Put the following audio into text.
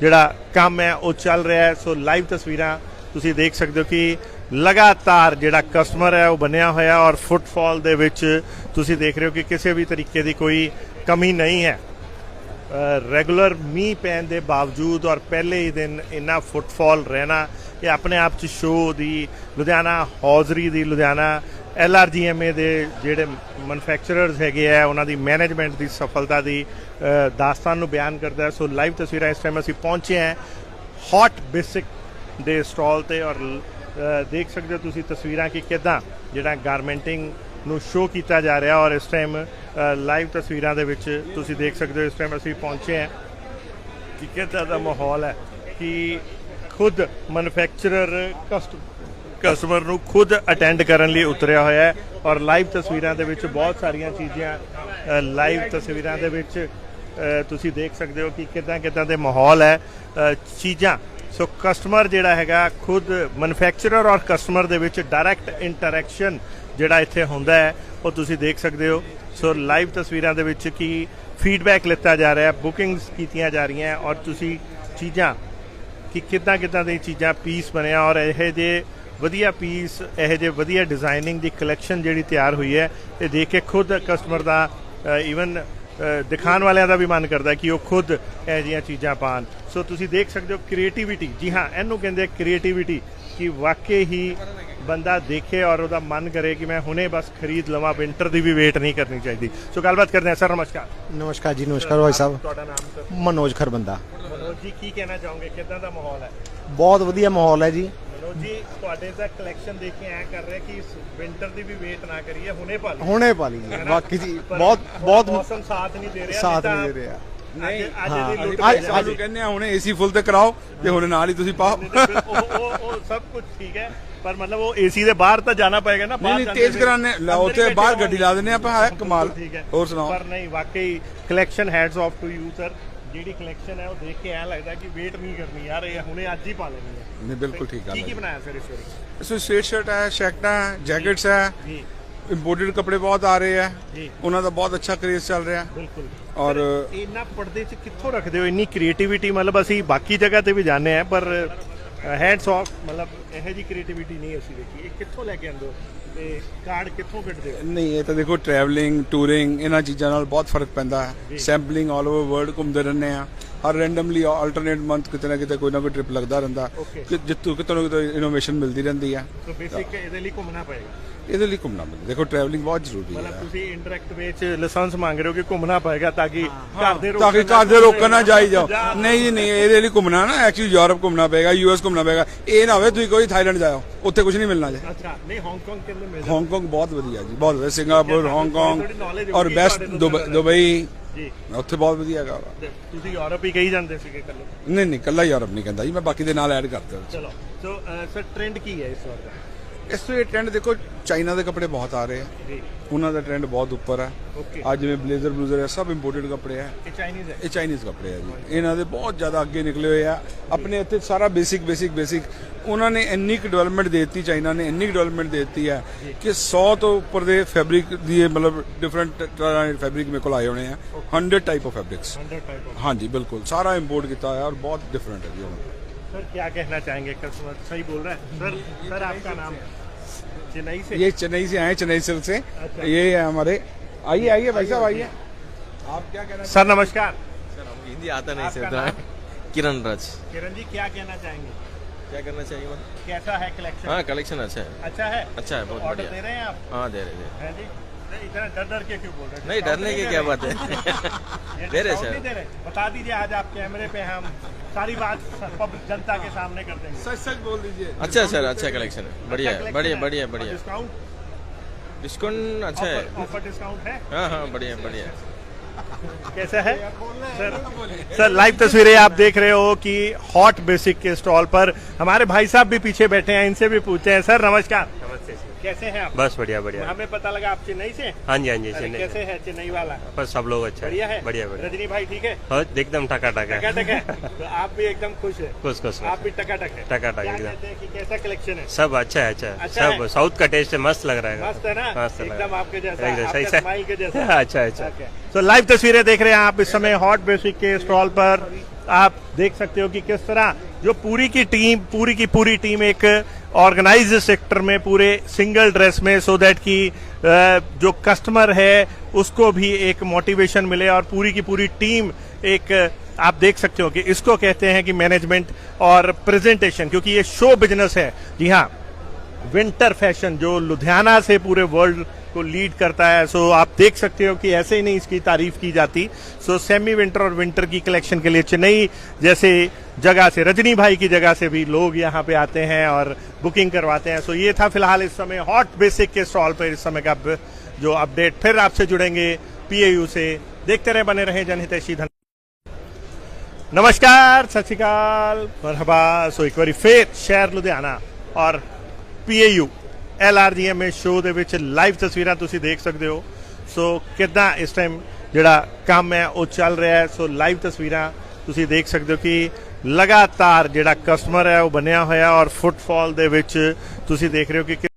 ਜਿਹੜਾ ਕੰਮ ਹੈ, ਉਹ ਚੱਲ ਰਿਹਾ ਹੈ। ਸੋ ਲਾਈਵ ਤਸਵੀਰਾਂ ਤੁਸੀਂ ਦੇਖ ਸਕਦੇ ਹੋ ਕਿ ਲਗਾਤਾਰ ਜਿਹੜਾ ਕਸਟਮਰ ਹੈ, ਉਹ ਬਣਿਆ ਹੋਇਆ ਔਰ ਫੁੱਟਫਾਲ ਦੇ ਵਿੱਚ ਤੁਸੀਂ ਦੇਖ ਰਹੇ ਹੋ ਕਿ ਕਿਸੇ ਵੀ ਤਰੀਕੇ ਦੀ ਕੋਈ ਕਮੀ ਨਹੀਂ ਹੈ। ਰੈਗੂਲਰ ਮੀਂਹ ਪੈਣ ਦੇ ਬਾਵਜੂਦ ਔਰ ਪਹਿਲੇ ਹੀ ਦਿਨ ਇੰਨਾ ਫੁੱਟਫਾਲ ਰਹਿਣਾ, ਇਹ ਆਪਣੇ ਆਪ ਚ ਸ਼ੋਅ ਦੀ, ਲੁਧਿਆਣਾ, ਹੌਜ਼ਰੀ ਦੀ ਲੁਧਿਆਣਾ ਐਲਆਰਜੀਐਮਏ ਦੇ ਜਿਹੜੇ ਮੈਨੂਫੈਕਚਰਰਸ ਹੈਗੇ ਆ, ਉਹਨਾਂ ਦੀ ਮੈਨੇਜਮੈਂਟ ਦੀ ਸਫਲਤਾ ਦੀ ਦਾਸਤਾਨ ਨੂੰ ਬਿਆਨ ਕਰਦਾ ਹੈ। ਸੋ ਲਾਈਵ ਤਸਵੀਰਾਂ ਇਸ ਟਾਈਮ ਅਸੀਂ ਪਹੁੰਚੇ ਹਾਂ ਹੌਟ ਬੇਸਿਕ ਦੇ ਸਟਾਲ ਤੇ ਔਰ ਦੇਖ ਸਕਦੇ ਹੋ ਤੁਸੀਂ ਤਸਵੀਰਾਂ ਕਿ ਕਿਦਾਂ ਜਿਹੜਾ ਗਾਰਮੈਂਟਿੰਗ ਨੂੰ ਸ਼ੋਅ ਕੀਤਾ ਜਾ ਰਿਹਾ ਔਰ ਇਸ ਟਾਈਮ ਲਾਈਵ ਤਸਵੀਰਾਂ ਦੇ ਵਿੱਚ ਤੁਸੀਂ ਦੇਖ ਸਕਦੇ ਹੋ ਇਸ ਟਾਈਮ ਅਸੀਂ ਪਹੁੰਚੇ ਹਾਂ ਕਿ ਕਿੱਦਾਂ ਦਾ ਮਾਹੌਲ ਹੈ ਕਿ ਖੁਦ ਮੈਨੂਫੈਕਚਰਰ ਕਸਟਮਰ ਕਸਟਮਰ ਨੂੰ ਖੁਦ ਅਟੈਂਡ ਕਰਨ ਲਈ ਉਤਰਿਆ ਹੋਇਆ ਹੈ ਔਰ ਲਾਈਵ ਤਸਵੀਰਾਂ ਦੇ ਵਿੱਚ ਬਹੁਤ ਸਾਰੀਆਂ ਚੀਜ਼ਾਂ ਲਾਈਵ ਤਸਵੀਰਾਂ ਦੇ ਵਿੱਚ ਤੁਸੀਂ ਦੇਖ ਸਕਦੇ ਹੋ ਕਿ ਕਿੱਦਾਂ ਕਿੱਦਾਂ ਦੇ ਮਾਹੌਲ ਹੈ ਚੀਜ਼ਾਂ। ਸੋ ਕਸਟਮਰ ਜਿਹੜਾ ਹੈਗਾ ਖੁਦ ਮੈਨੂਫੈਕਚਰਰ ਔਰ ਕਸਟਮਰ ਦੇ ਵਿੱਚ ਡਾਇਰੈਕਟ ਇੰਟਰੈਕਸ਼ਨ ਜਿਹੜਾ ਇੱਥੇ ਹੁੰਦਾ ਹੈ, ਉਹ ਤੁਸੀਂ ਦੇਖ ਸਕਦੇ ਹੋ। ਸੋ ਲਾਈਵ ਤਸਵੀਰਾਂ ਦੇ ਵਿੱਚ ਕੀ ਫੀਡਬੈਕ ਲਿੱਤਾ ਜਾ ਰਿਹਾ ਹੈ, ਬੁਕਿੰਗਸ ਕੀਤੀਆਂ ਜਾ ਰਹੀਆਂ ਔਰ ਤੁਸੀਂ ਚੀਜ਼ਾਂ, ਕਿ ਕਿੱਦਾਂ ਕਿੱਦਾਂ ਦੀ ਚੀਜ਼ਾਂ ਪੀਸ ਬਣਿਆ ਔਰ ਇਹ ਜੇ ਵਧੀਆ ਪੀਸ ਇਹ ਜੇ ਵਧੀਆ ਡਿਜ਼ਾਈਨਿੰਗ ਦੀ ਕਲੈਕਸ਼ਨ ਜਿਹੜੀ ਤਿਆਰ ਹੋਈ ਹੈ ਤੇ ਦੇਖ ਕੇ ਖੁਦ ਕਸਟਮਰ ਦਾ ਇਵਨ ਦਿਖਾਉਣ ਵਾਲਿਆਂ ਦਾ ਵੀ ਮਨ ਕਰਦਾ ਕਿ ਉਹ ਖੁਦ ਇਹ ਜਿਹੀਆਂ ਚੀਜ਼ਾਂ ਪਾਣ ਸੋ ਤੁਸੀਂ ਦੇਖ ਸਕਦੇ ਹੋ ਕ੍ਰੀਏਟੀਵਿਟੀ ਜੀ ਹਾਂ ਇਹਨੂੰ ਕਹਿੰਦੇ ਕ੍ਰੀਏਟੀਵਿਟੀ ਕਿ ਵਾਕਈ ਹੀ ਬੰਦਾ ਦੇਖੇ ਔਰ ਉਹਦਾ ਮਨ ਕਰੇ ਕਿ ਮੈਂ ਹੁਣੇ ਬਸ ਖਰੀਦ ਲਵਾਂ ਵਿੰਟਰ ਦੀ ਵੀ ਵੇਟ ਨਹੀਂ ਕਰਨੀ ਚਾਹੀਦੀ। ਸੋ ਗੱਲਬਾਤ ਕਰਦੇ ਹਾਂ। ਸਰ ਨਮਸਕਾਰ। ਨਮਸਕਾਰ ਜੀ ਨਮਸਕਾਰ ਭਾਈ ਸਾਹਿਬ। ਤੁਹਾਡਾ ਨਾਮ ਸਰ ਮਨੋਜ ਖਰਬੰਦਾ। ਮਨੋਜ ਜੀ ਕੀ ਕਹਿਣਾ ਚਾਹੋਗੇ? ਕਿੱਦਾਂ ਦਾ ਮਾਹੌਲ ਹੈ? ਬਹੁਤ ਵਧੀਆ ਮਾਹੌਲ ਹੈ ਜੀ। ਮਨੋਜ ਜੀ ਤੁਹਾਡੇ ਦਾ ਕਲੈਕਸ਼ਨ ਦੇਖ ਕੇ ਐ ਕਰ ਰਿਹਾ ਕਿ ਵਿੰਟਰ ਦੀ ਵੀ ਵੇਟ ਨਾ ਕਰੀਏ ਹੁਣੇ ਪਾ ਲਈਏ ਹੁਣੇ ਪਾ ਲਈ? ਬਾਕੀ ਜੀ ਬਹੁਤ ਬਹੁਤ ਮੌਸਮ ਸਾਥ ਨਹੀਂ ਦੇ ਰਿਹਾ ਸਾਥ ਤਾਂ ਨਹੀਂ ਦੇ ਰਿਹਾ ਨਹੀਂ ਅੱਜ ਹਾਂ, ਦੀ ਲੁੱਟ ਅੱਜ- ਪੈ ਸਾਨੂੰ। ਕਹਿੰਦੇ ਆ ਹੁਣੇ ਏਸੀ ਫੁੱਲ ਤੇ ਕਰਾਓ ਤੇ ਹੁਣ ਨਾਲ ਹੀ ਤੁਸੀਂ ਪਾਓ ਉਹ ਉਹ ਉਹ ਸਭ ਕੁਝ ਠੀਕ ਹੈ ਪਰ ਮਤਲਬ ਉਹ ਏਸੀ ਦੇ ਬਾਹਰ ਤਾਂ ਜਾਣਾ ਪਏਗਾ ਨਾ ਬਾਹਰ ਨਹੀਂ ਤੇਜ਼ ਨੇ। ਕਰਾਣੇ ਉੱਥੇ ਬੈਠੇ ਬਾਹਰ। ਗੱਡੀ ਲਾ ਦਿੰਦੇ ਆਪਾਂ ਹੈ ਕਮਾਲ ਠੀਕ ਹੈ ਹੋਰ ਸੁਣਾਓ ਪਰ ਨਹੀਂ ਵਾਕਈ collection hats off to you sir ਜਿਹੜੀ ਕਲੈਕਸ਼ਨ ਹੈ ਉਹ ਦੇਖ ਕੇ ਐ ਲੱਗਦਾ ਕਿ ਵੇਟ ਨਹੀਂ ਕਰਨੀ ਯਾਰ ਇਹ ਹੁਣੇ ਅੱਜ ਹੀ ਪਾ ਲੈਣੀ ਹੈ। ਨਹੀਂ ਬਿਲਕੁਲ ਠੀਕ ਗੱਲ ਕੀ ਕੀ ਹੈ ਬਣਾਇਆ ਸਰ ਇਸ ਵਾਰੀ? ਇਸ ਵਿੱਚ ਸਵੇਟ ਸ਼ਰਟ ਹੈ ਸ਼ੈਕਟਾਂ ਹੈ ਜੈਕਟਸ ਹੈ। ਜੀ। ਇੰਪੋਰਟਡ ਕੱਪੜੇ ਬਹੁਤ ਆ ਰਹੇ ਆ ਜੀ। ਉਹਨਾਂ ਦਾ ਬਹੁਤ ਅੱਛਾ ਕ੍ਰੇਜ਼ ਚੱਲ ਰਿਹਾ। ਬਿਲਕੁਲ। ਔਰ ਇੰਨਾ ਪਰਦੇ ਚ ਕਿੱਥੋਂ ਰੱਖਦੇ ਹੋ? ਇੰਨੀ ਕ੍ਰੀਏਟੀਵਿਟੀ ਮਤਲਬ ਅਸੀਂ ਬਾਕੀ ਜਗ੍ਹਾ ਤੇ ਵੀ ਜਾਂਦੇ ਆ ਪਰ ਹੈਂਡਸ ਆਫ ਮਤਲਬ ਇਹੋ ਜੀ ਕ੍ਰੀਏਟੀਵਿਟੀ ਨਹੀਂ ਅਸੀਂ ਦੇਖੀ। ਇਹ ਕਿੱਥੋਂ ਲੈ ਕੇ ਆਉਂਦੇ ਹੋ? ਤੇ ਕਾਰਡ ਕਿੱਥੋਂ ਕੱਢਦੇ ਹੋ? ਨਹੀਂ ਇਹ ਤਾਂ ਦੇਖੋ ਟਰੈਵਲਿੰਗ ਟੂਰਿੰਗ ਇਹਨਾਂ ਚੀਜ਼ਾਂ ਨਾਲ ਬਹੁਤ ਫ਼ਰਕ ਪੈਂਦਾ ਹੈ। ਸੈਂਪਲਿੰਗ ਆਲ ਓਵਰ ਵਰਲਡ ਘੁੰਮਦੇ ਰਹਿੰਦੇ ਆ ਹਰ ਰੈਂਡਮਲੀ ਆਲਟਰਨੇਟ ਮੰਥ ਕਿਤੇ ਨਾ ਕਿਤੇ ਕੋਈ ਨਾ ਕੋਈ ਟ੍ਰਿਪ ਲੱਗਦਾ ਰਹਿੰਦਾ. ਕਿ ਜਿੱਤੋਂ ਕਿਤੇ ਨਾ ਕਿਤੇ ਇਨੋਵੇਸ਼ਨ ਮਿਲਦੀ ਰਹਿੰਦੀ ਆ ਸੋ ਬੇਸਿਕ ਇਹਦੇ ਲਈ ਘੁੰਮਣਾ ਪਏਗਾ? ਇਹਦੇ ਲਈ ਘੁੰਮਣਾ ਪੈਂਦਾ ਦੇਖੋ ਟਰੈਵਲਿੰਗ ਬਹੁਤ ਜ਼ਰੂਰੀ ਮਤਲਬ ਹੈ। ਤੁਸੀਂ ਇਨਡਾਇਰੈਕਟ ਵੇ ਚ ਲਾਇਸੈਂਸ ਮੰਗ ਰਹੇ ਹੋ ਕਿ ਘੁੰਮਣਾ ਪਏਗਾ ਤਾਂ ਕਿ ਘਰ ਦੇ ਤਾਂ ਕਿ ਘਰ ਦੇ ਰੋਕਣ ਨਾ ਜਾਈ ਜਾਓ। ਨਹੀਂ ਨਹੀਂ ਇਹਦੇ ਲਈ ਘੁੰਮਣਾ ਨਾ ਐਕਚੁਅਲੀ ਯੂਰਪ ਘੁੰਮਣਾ ਪਏਗਾ ਯੂਐਸ ਘੁੰਮਣਾ ਪਏਗਾ। ਇਹ ਨਾ ਹੋਵੇ ਤੁਸੀਂ ਕੋਈ ਥਾਈਲੈਂਡ ਜਾਓ। ਉੱਥੇ ਕੁਝ ਨਹੀਂ ਮਿਲਣਾ ਜੇ। ਅੱਛਾ ਨਹੀਂ ਹਾਂਗਕਾਂਗ ਕਿੰਨੇ ਮਿਲਦਾ ਹਾਂਗਕਾਂਗ ਬਹੁਤ ਵਧੀਆ ਜੀ ਬਹੁਤ ਵਧੀਆ। ਸਿੰਗਾਪੁਰ ਹਾਂਗਕਾਂਗ ਔਰ ਬੈਸਟ। ਦੁਬਈ ਜੀ। ਉੱਥੇ ਬਹੁਤ ਵਧੀਆ ਹੈਗਾ ਤੁਸੀਂ ਯੂਰਪ ਹੀ ਕਹੀ ਜਾਂਦੇ ਸੀਗੇ ਕੱਲੇ ਨਹੀਂ ਨਹੀਂ ਕੱਲਾ ਯੂਰਪ ਨਹੀਂ ਕਹਿੰਦਾ ਜੀ ਮੈਂ ਬਾਕੀ ਦੇ ਨਾਲ ਐਡ ਕਰਦਾ। ਚਲੋ। ਸੋ ਸਰ ਟ੍ਰੈਂਡ ਕੀ ਹੈ ਇਸ ਵਾਰ ਦਾ? ਇਸ ਤੋਂ ਇਹ ਟ੍ਰੈਂਡ ਦੇਖੋ ਚਾਈਨਾ ਦੇ ਕੱਪੜੇ ਬਹੁਤ ਆ ਰਹੇ ਆ। ਜੀ। ਉਹਨਾਂ ਦਾ ਟ੍ਰੈਂਡ ਬਹੁਤ ਉੱਪਰ ਹੈ ਅੱਜ ਜਿਵੇਂ ਬਲੇਜ਼ਰ ਬਲੂਜ਼ਰ ਆ ਸਭ ਇੰਪੋਰਟਡ ਕੱਪੜੇ ਆ। ਇਹ ਚਾਈਨੀਜ਼ ਹੈ ਇਹ ਚਾਈਨੀਜ਼ ਕੱਪੜੇ ਆ ਜੀ। ਇਹਨਾਂ ਦੇ ਬਹੁਤ ਜ਼ਿਆਦਾ ਅੱਗੇ ਨਿਕਲੇ ਹੋਏ ਆ। ਆਪਣੇ ਇੱਥੇ ਸਾਰਾ ਬੇਸਿਕ ਬੇਸਿਕ ਬੇਸਿਕ ਉਹਨਾਂ ਨੇ ਇੰਨੀ ਕੁ ਡਿਵੈਲਪਮੈਂਟ ਦੇ ਦਿੱਤੀ ਚਾਈਨਾ ਨੇ ਇੰਨੀ ਕੁ ਡਿਵੈਲਪਮੈਂਟ ਦੇ ਦਿੱਤੀ ਆ ਕਿ 100 ਤੋਂ ਉੱਪਰ ਦੇ ਫੈਬਰਿਕ ਦੀ ਮਤਲਬ ਡਿਫਰੈਂਟ ਤਰ੍ਹਾਂ ਦੇ ਫੈਬਰਿਕ ਮੇਰੇ ਕੋਲ ਆਏ ਹੋਣੇ ਆ। 100 ਟਾਈਪ ਆਫ ਫੈਬਰਿਕਸ 100 ਟਾਈਪ ਹਾਂਜੀ ਬਿਲਕੁਲ। ਸਾਰਾ ਇੰਪੋਰਟ ਕੀਤਾ ਹੋਇਆ ਔਰ ਬਹੁਤ ਡਿਫਰੈਂਟ ਹੈ ਜੀ ਉਹਨਾਂ सर क्या कहना चाहेंगे कस्टमर सही बोल रहा है? सर सर आपका नाम? चेन्नई से? ये चेन्नई से आए चेन्नई सिल्क से। अच्छा। ये है हमारे। आइए आइए भाई साहब आइए। आप क्या कहना सर नमस्कार। सर हिंदी आता नहीं आपका सर किरण राज। किरण जी क्या कहना चाहेंगे? क्या करना चाहिए कैसा है कलेक्शन हाँ कलेक्शन अच्छा है। अच्छा है? अच्छा है बहुत ऑर्डर दे रहे हैं आप? हाँ दे रहे हैं नहीं, इतना डर डर के क्यों बोल रहे हैं? नहीं डरने की क्या बात है? दे रहे सर। नहीं बता दीजिए आज आप कैमरे पे हम सारी बात पब्लिक जनता के सामने कर देंगे। सच सच बोल दीजिए। अच्छा सर अच्छा कलेक्शन है। बढ़िया है बढ़िया बढ़िया बढ़िया। डिस्काउंट डिस्काउंट अच्छा है। ऑफ़र डिस्काउंट है? हाँ हाँ बढ़िया बढ़िया। कैसा है? सर सर लाइव तस्वीरें आप देख रहे हो कि हॉट बेसिक के स्टॉल पर हमारे भाई साहब भी पीछे बैठे हैं इनसे भी पूछते हैं। सर नमस्कार। नमस्ते कैसे हैं आप? बस बढ़िया बढ़िया। हमें पता लगा आप चेन्नई से? हाँ जी हाँ जी चेन्नई कैसे है चेन्नई वाला? बस सब लोग अच्छा बढ़िया है? बढ़िया बढ़िया। रजनी भाई ठीक है? हाँ, एकदम टकाटक है। टकाटक है? तो आप भी एकदम खुश है? खुश खुश आप भी टकाटक है? टकाटक क्या एकदम। हैं कैसा कलेक्शन है? सब अच्छा है अच्छा अच्छा सब साउथ का टेस्ट है मस्त लग रहा है। मस्त है ना? मस्त एकदम आपके जैसा अच्छा अच्छा। तो लाइव तस्वीरें देख रहे हैं आप इस समय हॉट बेसिक के स्टॉल पर। आप देख सकते हो कि किस तरह जो पूरी की टीम, पूरी की पूरी टीम एक ऑर्गेनाइज सेक्टर में, पूरे सिंगल ड्रेस में सो दैट कि जो कस्टमर है, उसको भी एक मोटिवेशन मिले और पूरी की पूरी टीम एक, आप देख सकते हो कि इसको कहते हैं कि मैनेजमेंट और प्रेजेंटेशन क्योंकि ये शो बिज़नेस है। जी हाँ। विंटर फ़ैशन जो लुधियाना से पूरे वर्ल्ड को लीड करता है। सो आप देख सकते हो कि ऐसे ही नहीं इसकी तारीफ़ की जाती। सो सेमी विंटर और विंटर की कलेक्शन के लिए चेन्नई जैसे जगह से, रजनी भाई की जगह से भी लोग यहाँ पे आते हैं और बुकिंग करवाते हैं। सो ये था फ़िलहाल इस समय हॉट बेसिक के स्टॉल पर इस समय का जो अपडेट फिर आपसे जुड़ेंगे पीएयू से। देखते रहे, बने रहे जनहित धन। नमस्कार, सत श्रीकाल मरहबा। सो एक बार फिर शहर लुधियाना और ਪੀਏਯੂ ਐਲਆਰਜੀਐਮ ਸ਼ੋਅ ਦੇ ਵਿੱਚ ਲਾਈਵ ਤਸਵੀਰਾਂ ਤੁਸੀਂ ਦੇਖ ਸਕਦੇ ਹੋ। ਸੋ ਕਿਦਾਂ ਇਸ ਟਾਈਮ ਜਿਹੜਾ ਕੰਮ ਹੈ, ਉਹ ਚੱਲ ਰਿਹਾ ਹੈ। ਸੋ ਲਾਈਵ ਤਸਵੀਰਾਂ ਤੁਸੀਂ ਦੇਖ ਸਕਦੇ ਹੋ ਕਿ ਲਗਾਤਾਰ ਜਿਹੜਾ ਕਸਟਮਰ ਹੈ, ਉਹ ਬਣਿਆ ਹੋਇਆ ਔਰ ਫੁੱਟਫਾਲ ਦੇ ਵਿੱਚ ਤੁਸੀਂ ਦੇਖ ਰਹੇ ਹੋ ਕਿ